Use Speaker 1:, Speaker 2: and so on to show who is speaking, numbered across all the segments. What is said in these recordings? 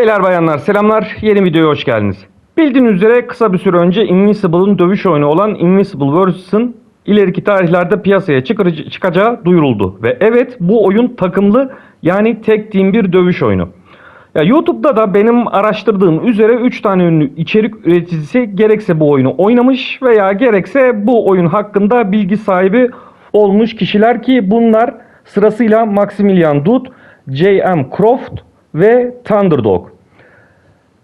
Speaker 1: Beyler bayanlar selamlar. Yeni videoya hoş geldiniz. Bildiğiniz üzere kısa bir süre önce Invincible'ın dövüş oyunu olan Invincible vs.'ın ileriki tarihlerde piyasaya çıkacağı duyuruldu. Ve evet bu oyun takımlı yani tek team bir dövüş oyunu. Ya YouTube'da da benim araştırdığım üzere 3 tane ünlü içerik üreticisi gerekse bu oyunu oynamış veya gerekse bu oyun hakkında bilgi sahibi olmuş kişiler ki bunlar sırasıyla Maximilian Dut, J.M. Croft ve Thunderdog.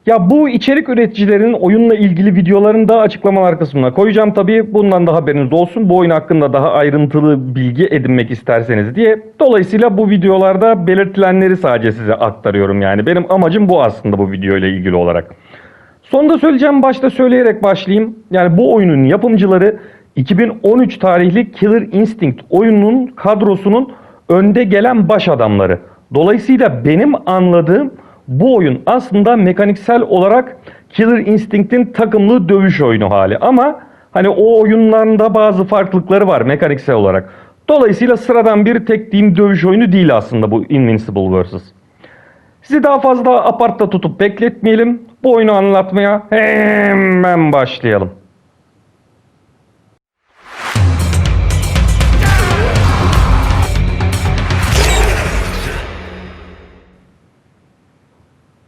Speaker 1: Ya bu içerik üreticilerinin oyunla ilgili videolarını da açıklamalar kısmına koyacağım tabii. Bundan da haberiniz olsun. Bu oyun hakkında daha ayrıntılı bilgi edinmek isterseniz diye. Dolayısıyla bu videolarda belirtilenleri sadece size aktarıyorum yani. Benim amacım bu aslında bu video ile ilgili olarak. Sonunda söyleyeceğim başta söyleyerek başlayayım. Yani bu oyunun yapımcıları 2013 tarihli Killer Instinct oyununun kadrosunun önde gelen baş adamları. Dolayısıyla benim anladığım bu oyun aslında mekaniksel olarak Killer Instinct'in takımlı dövüş oyunu hali. Ama hani o oyunlarında bazı farklılıkları var mekaniksel olarak. Dolayısıyla sıradan bir tek team dövüş oyunu değil aslında bu Invincible vs. Sizi daha fazla apartta tutup bekletmeyelim. Bu oyunu anlatmaya hemen başlayalım.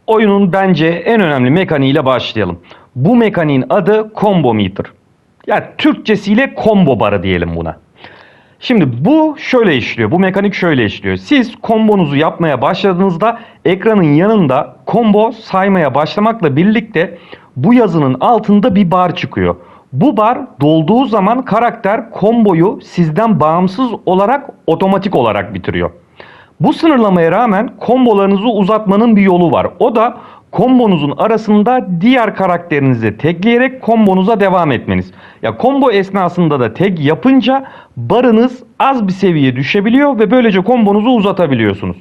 Speaker 1: Oyunun bence en önemli mekaniğiyle başlayalım. Bu mekaniğin adı Combo Meter. Yani Türkçesiyle combo barı diyelim buna. Şimdi bu şöyle işliyor. Bu mekanik şöyle işliyor. Siz kombonuzu yapmaya başladığınızda ekranın yanında combo saymaya başlamakla birlikte bu yazının altında bir bar çıkıyor. Bu bar dolduğu zaman karakter komboyu sizden bağımsız olarak otomatik olarak bitiriyor. Bu sınırlamaya rağmen kombolarınızı uzatmanın bir yolu var. O da kombonuzun arasında diğer karakterinizi tekleyerek kombonuza devam etmeniz. Ya combo esnasında da tek yapınca barınız az bir seviye düşebiliyor ve böylece kombonuzu uzatabiliyorsunuz.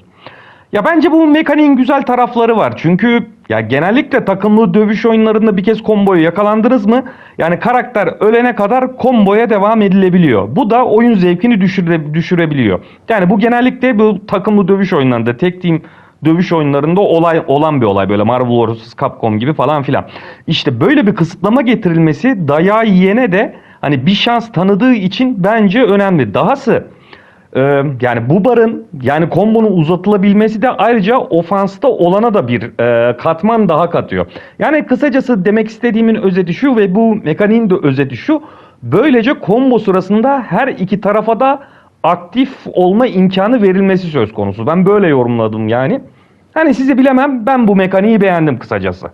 Speaker 1: Ya bence bu mekaniğin güzel tarafları var. Çünkü ya genellikle takımlı dövüş oyunlarında bir kez komboyu yakalandınız mı? Yani karakter ölene kadar komboya devam edilebiliyor. Bu da oyun zevkini düşüre, düşürebiliyor. Yani bu genellikle bu takımlı dövüş oyunlarında tek team dövüş oyunlarında olay olan bir olay böyle Marvel vs. Capcom gibi falan filan. İşte böyle bir kısıtlama getirilmesi dayağı yiyene de hani bir şans tanıdığı için bence önemli. Dahası ee, yani bu barın yani kombonun uzatılabilmesi de ayrıca ofansta olana da bir e, katman daha katıyor. Yani kısacası demek istediğimin özeti şu ve bu mekaniğin de özeti şu. Böylece combo sırasında her iki tarafa da aktif olma imkanı verilmesi söz konusu. Ben böyle yorumladım yani. Hani sizi bilemem ben bu mekaniği beğendim kısacası.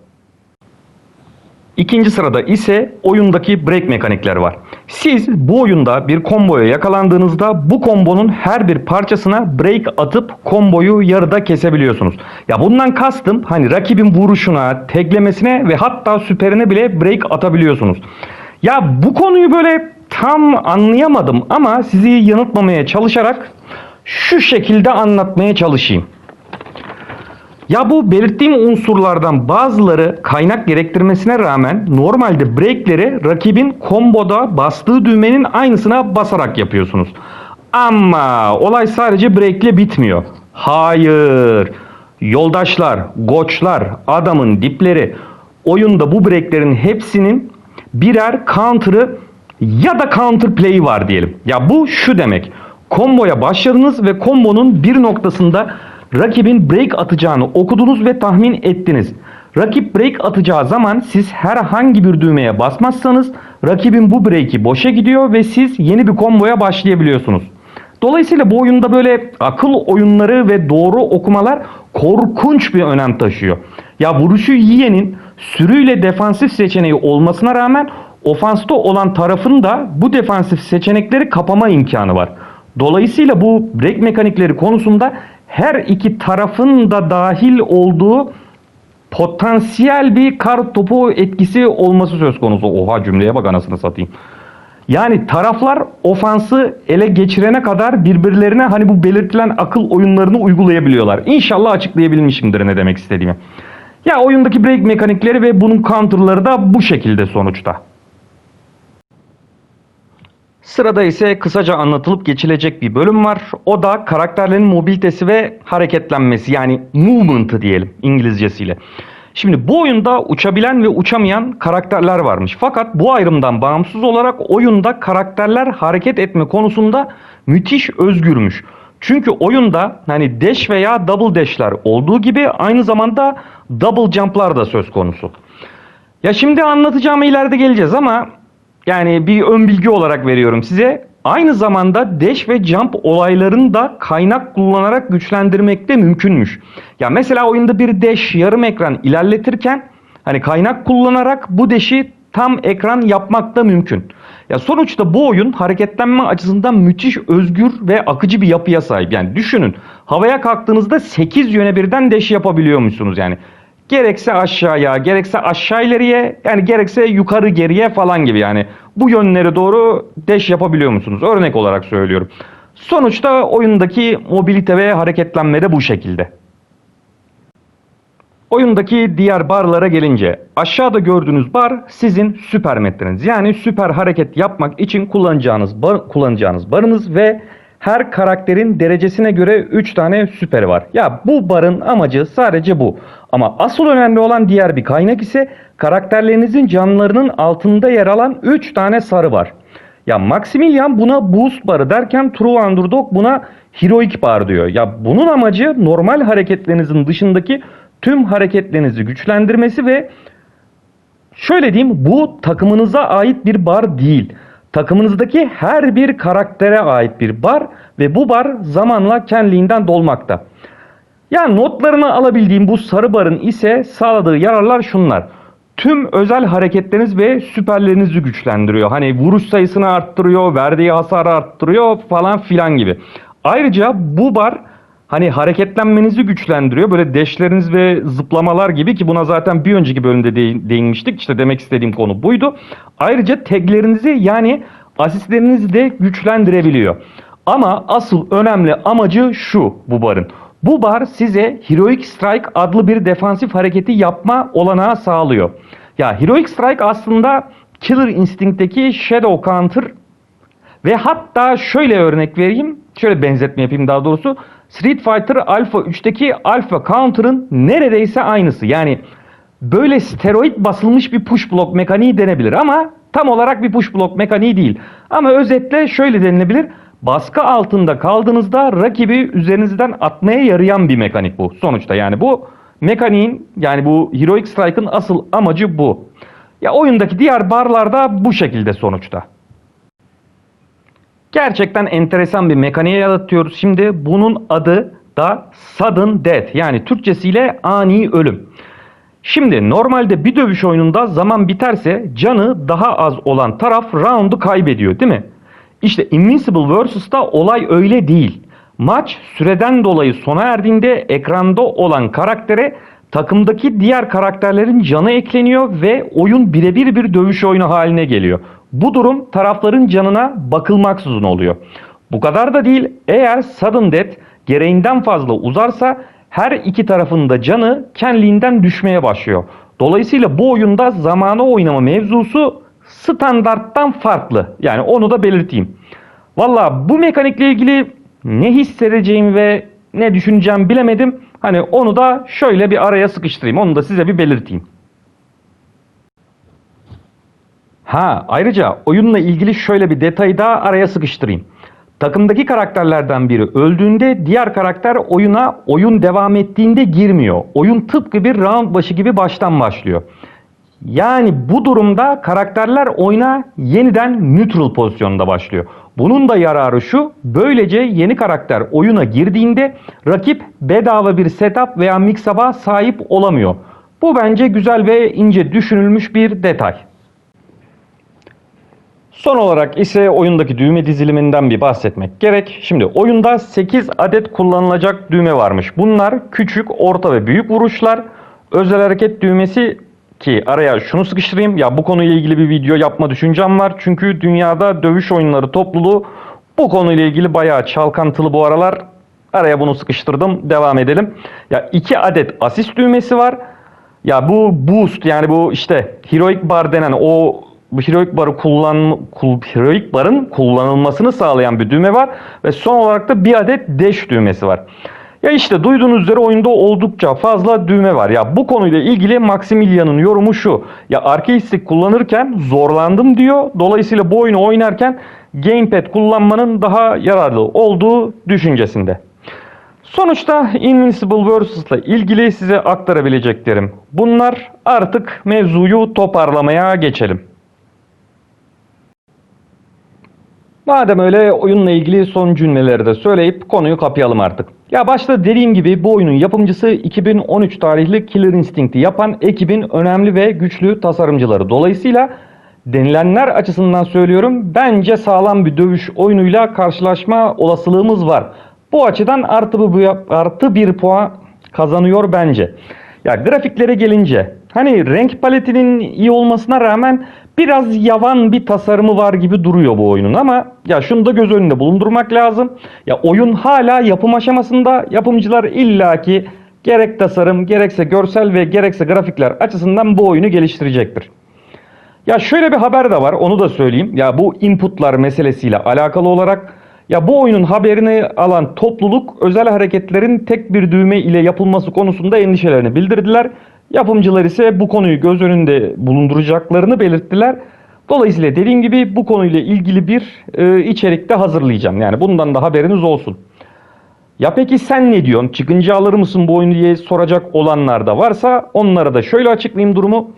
Speaker 1: İkinci sırada ise oyundaki break mekanikleri var. Siz bu oyunda bir komboya yakalandığınızda bu kombonun her bir parçasına break atıp komboyu yarıda kesebiliyorsunuz. Ya bundan kastım hani rakibin vuruşuna, teklemesine ve hatta süperine bile break atabiliyorsunuz. Ya bu konuyu böyle tam anlayamadım ama sizi yanıltmamaya çalışarak şu şekilde anlatmaya çalışayım. Ya bu belirttiğim unsurlardan bazıları kaynak gerektirmesine rağmen normalde breakleri rakibin komboda bastığı düğmenin aynısına basarak yapıyorsunuz. Ama olay sadece breakle bitmiyor. Hayır. Yoldaşlar, goçlar, adamın dipleri oyunda bu breaklerin hepsinin birer counter'ı ya da counter play'i var diyelim. Ya bu şu demek. Komboya başladınız ve kombonun bir noktasında rakibin break atacağını okudunuz ve tahmin ettiniz. Rakip break atacağı zaman siz herhangi bir düğmeye basmazsanız rakibin bu break'i boşa gidiyor ve siz yeni bir komboya başlayabiliyorsunuz. Dolayısıyla bu oyunda böyle akıl oyunları ve doğru okumalar korkunç bir önem taşıyor. Ya vuruşu yiyenin sürüyle defansif seçeneği olmasına rağmen ofansta olan tarafın da bu defansif seçenekleri kapama imkanı var. Dolayısıyla bu break mekanikleri konusunda her iki tarafın da dahil olduğu potansiyel bir kar topu etkisi olması söz konusu. Oha cümleye bak anasını satayım. Yani taraflar ofansı ele geçirene kadar birbirlerine hani bu belirtilen akıl oyunlarını uygulayabiliyorlar. İnşallah açıklayabilmişimdir ne demek istediğimi. Ya oyundaki break mekanikleri ve bunun counterları da bu şekilde sonuçta. Sırada ise kısaca anlatılıp geçilecek bir bölüm var. O da karakterlerin mobilitesi ve hareketlenmesi yani movement'ı diyelim İngilizcesiyle. Şimdi bu oyunda uçabilen ve uçamayan karakterler varmış. Fakat bu ayrımdan bağımsız olarak oyunda karakterler hareket etme konusunda müthiş özgürmüş. Çünkü oyunda hani dash veya double dash'ler olduğu gibi aynı zamanda double jump'lar da söz konusu. Ya şimdi anlatacağım ileride geleceğiz ama yani bir ön bilgi olarak veriyorum size. Aynı zamanda dash ve jump olaylarını da kaynak kullanarak güçlendirmek de mümkünmüş. Ya mesela oyunda bir dash yarım ekran ilerletirken hani kaynak kullanarak bu dash'i tam ekran yapmak da mümkün. Ya sonuçta bu oyun hareketlenme açısından müthiş özgür ve akıcı bir yapıya sahip. Yani düşünün havaya kalktığınızda 8 yöne birden dash yapabiliyormuşsunuz yani. Gerekse aşağıya, gerekse aşağı ileriye, yani gerekse yukarı geriye falan gibi yani. Bu yönlere doğru dash yapabiliyor musunuz? Örnek olarak söylüyorum. Sonuçta oyundaki mobilite ve hareketlenme de bu şekilde. Oyundaki diğer barlara gelince aşağıda gördüğünüz bar sizin süper metreniz. Yani süper hareket yapmak için kullanacağınız bar, kullanacağınız barınız ve her karakterin derecesine göre 3 tane süperi var. Ya bu barın amacı sadece bu. Ama asıl önemli olan diğer bir kaynak ise karakterlerinizin canlarının altında yer alan 3 tane sarı var. Ya Maximilian buna boost barı derken True Underdog buna heroic bar diyor. Ya bunun amacı normal hareketlerinizin dışındaki tüm hareketlerinizi güçlendirmesi ve şöyle diyeyim bu takımınıza ait bir bar değil. Takımınızdaki her bir karaktere ait bir bar ve bu bar zamanla kendiliğinden dolmakta. Yani notlarını alabildiğim bu sarı barın ise sağladığı yararlar şunlar. Tüm özel hareketleriniz ve süperlerinizi güçlendiriyor. Hani vuruş sayısını arttırıyor, verdiği hasarı arttırıyor falan filan gibi. Ayrıca bu bar hani hareketlenmenizi güçlendiriyor. Böyle deşleriniz ve zıplamalar gibi ki buna zaten bir önceki bölümde de- değinmiştik. İşte demek istediğim konu buydu. Ayrıca taglerinizi yani asistlerinizi de güçlendirebiliyor. Ama asıl önemli amacı şu bu barın. Bu bar size Heroic Strike adlı bir defansif hareketi yapma olanağı sağlıyor. Ya Heroic Strike aslında Killer Instinct'teki Shadow Counter ve hatta şöyle örnek vereyim. Şöyle benzetme yapayım daha doğrusu. Street Fighter Alpha 3'teki Alpha Counter'ın neredeyse aynısı. Yani böyle steroid basılmış bir push block mekaniği denebilir ama tam olarak bir push block mekaniği değil. Ama özetle şöyle denilebilir. Baskı altında kaldığınızda rakibi üzerinizden atmaya yarayan bir mekanik bu sonuçta. Yani bu mekaniğin yani bu Heroic Strike'ın asıl amacı bu. Ya oyundaki diğer barlarda bu şekilde sonuçta. Gerçekten enteresan bir mekaniğe yaratıyoruz. Şimdi bunun adı da sudden death yani Türkçesiyle ani ölüm. Şimdi normalde bir dövüş oyununda zaman biterse canı daha az olan taraf roundu kaybediyor değil mi? İşte Invincible vs'da olay öyle değil. Maç süreden dolayı sona erdiğinde ekranda olan karaktere takımdaki diğer karakterlerin canı ekleniyor ve oyun birebir bir dövüş oyunu haline geliyor. Bu durum tarafların canına bakılmaksızın oluyor. Bu kadar da değil. Eğer sudden death gereğinden fazla uzarsa her iki tarafın da canı kendiliğinden düşmeye başlıyor. Dolayısıyla bu oyunda zamana oynama mevzusu standarttan farklı. Yani onu da belirteyim. Valla bu mekanikle ilgili ne hissedeceğim ve ne düşüneceğim bilemedim. Hani onu da şöyle bir araya sıkıştırayım. Onu da size bir belirteyim. Ha ayrıca oyunla ilgili şöyle bir detayı daha araya sıkıştırayım. Takımdaki karakterlerden biri öldüğünde diğer karakter oyuna oyun devam ettiğinde girmiyor. Oyun tıpkı bir round başı gibi baştan başlıyor. Yani bu durumda karakterler oyuna yeniden neutral pozisyonda başlıyor. Bunun da yararı şu, böylece yeni karakter oyuna girdiğinde rakip bedava bir setup veya mix-up'a sahip olamıyor. Bu bence güzel ve ince düşünülmüş bir detay. Son olarak ise oyundaki düğme diziliminden bir bahsetmek gerek. Şimdi oyunda 8 adet kullanılacak düğme varmış. Bunlar küçük, orta ve büyük vuruşlar. Özel hareket düğmesi ki araya şunu sıkıştırayım. Ya bu konuyla ilgili bir video yapma düşüncem var. Çünkü dünyada dövüş oyunları topluluğu bu konuyla ilgili bayağı çalkantılı bu aralar. Araya bunu sıkıştırdım. Devam edelim. Ya 2 adet asist düğmesi var. Ya bu boost yani bu işte heroic bar denen o bu heroic barı kullan kul, heroic barın kullanılmasını sağlayan bir düğme var ve son olarak da bir adet dash düğmesi var. Ya işte duyduğunuz üzere oyunda oldukça fazla düğme var. Ya bu konuyla ilgili Maximilian'ın yorumu şu. Ya arcade stick kullanırken zorlandım diyor. Dolayısıyla bu oyunu oynarken gamepad kullanmanın daha yararlı olduğu düşüncesinde. Sonuçta Invincible Versus ile ilgili size aktarabileceklerim bunlar. Artık mevzuyu toparlamaya geçelim. Madem öyle oyunla ilgili son cümleleri de söyleyip konuyu kapayalım artık. Ya başta dediğim gibi bu oyunun yapımcısı 2013 tarihli Killer Instinct'i yapan ekibin önemli ve güçlü tasarımcıları. Dolayısıyla denilenler açısından söylüyorum bence sağlam bir dövüş oyunuyla karşılaşma olasılığımız var. Bu açıdan artı bir, artı bir puan kazanıyor bence. Ya grafiklere gelince hani renk paletinin iyi olmasına rağmen biraz yavan bir tasarımı var gibi duruyor bu oyunun ama ya şunu da göz önünde bulundurmak lazım. Ya oyun hala yapım aşamasında yapımcılar illaki gerek tasarım gerekse görsel ve gerekse grafikler açısından bu oyunu geliştirecektir. Ya şöyle bir haber de var onu da söyleyeyim. Ya bu inputlar meselesiyle alakalı olarak ya bu oyunun haberini alan topluluk özel hareketlerin tek bir düğme ile yapılması konusunda endişelerini bildirdiler. Yapımcılar ise bu konuyu göz önünde bulunduracaklarını belirttiler. Dolayısıyla dediğim gibi bu konuyla ilgili bir e, içerik de hazırlayacağım. Yani bundan da haberiniz olsun. Ya peki sen ne diyorsun? Çıkınca alır mısın bu oyunu diye soracak olanlar da varsa onlara da şöyle açıklayayım durumu.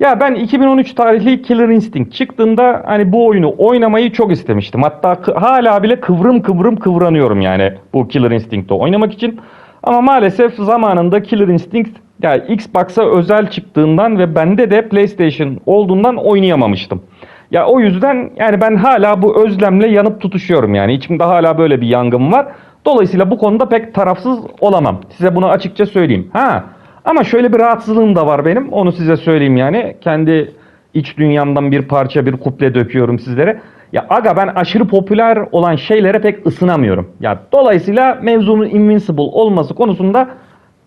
Speaker 1: Ya ben 2013 tarihli Killer Instinct çıktığında hani bu oyunu oynamayı çok istemiştim. Hatta hala bile kıvrım kıvrım kıvranıyorum yani bu Killer Instinct'ı oynamak için. Ama maalesef zamanında Killer Instinct ya Xbox'a özel çıktığından ve bende de PlayStation olduğundan oynayamamıştım. Ya o yüzden yani ben hala bu özlemle yanıp tutuşuyorum yani. İçimde hala böyle bir yangın var. Dolayısıyla bu konuda pek tarafsız olamam. Size bunu açıkça söyleyeyim. Ha ama şöyle bir rahatsızlığım da var benim. Onu size söyleyeyim yani. Kendi iç dünyamdan bir parça bir kuple döküyorum sizlere. Ya aga ben aşırı popüler olan şeylere pek ısınamıyorum. Ya dolayısıyla mevzunun invincible olması konusunda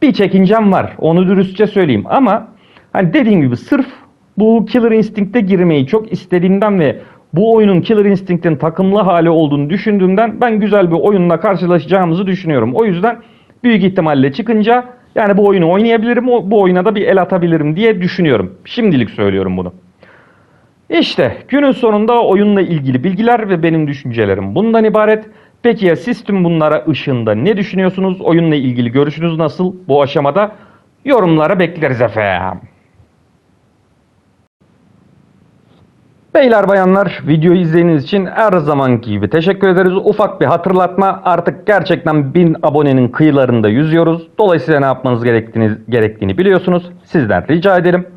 Speaker 1: bir çekincem var. Onu dürüstçe söyleyeyim. Ama hani dediğim gibi sırf bu Killer Instinct'e girmeyi çok istediğimden ve bu oyunun Killer Instinct'in takımlı hali olduğunu düşündüğümden ben güzel bir oyunla karşılaşacağımızı düşünüyorum. O yüzden büyük ihtimalle çıkınca yani bu oyunu oynayabilirim, bu oyuna da bir el atabilirim diye düşünüyorum. Şimdilik söylüyorum bunu. İşte günün sonunda oyunla ilgili bilgiler ve benim düşüncelerim bundan ibaret. Peki ya siz tüm bunlara ışığında ne düşünüyorsunuz? Oyunla ilgili görüşünüz nasıl bu aşamada? Yorumlara bekleriz efendim. Beyler bayanlar videoyu izlediğiniz için her zamanki gibi teşekkür ederiz. Ufak bir hatırlatma artık gerçekten 1000 abonenin kıyılarında yüzüyoruz. Dolayısıyla ne yapmanız gerektiğini, gerektiğini biliyorsunuz. Sizden rica edelim.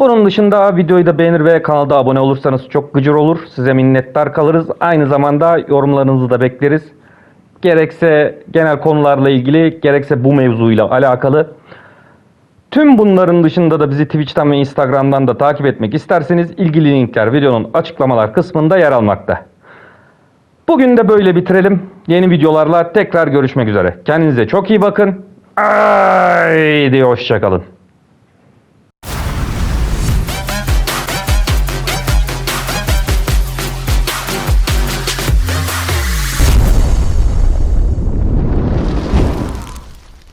Speaker 1: Bunun dışında videoyu da beğenir ve kanalda abone olursanız çok gıcır olur. Size minnettar kalırız. Aynı zamanda yorumlarınızı da bekleriz. Gerekse genel konularla ilgili gerekse bu mevzuyla alakalı. Tüm bunların dışında da bizi Twitch'ten ve Instagram'dan da takip etmek isterseniz ilgili linkler videonun açıklamalar kısmında yer almakta. Bugün de böyle bitirelim. Yeni videolarla tekrar görüşmek üzere. Kendinize çok iyi bakın. Haydi hoşçakalın.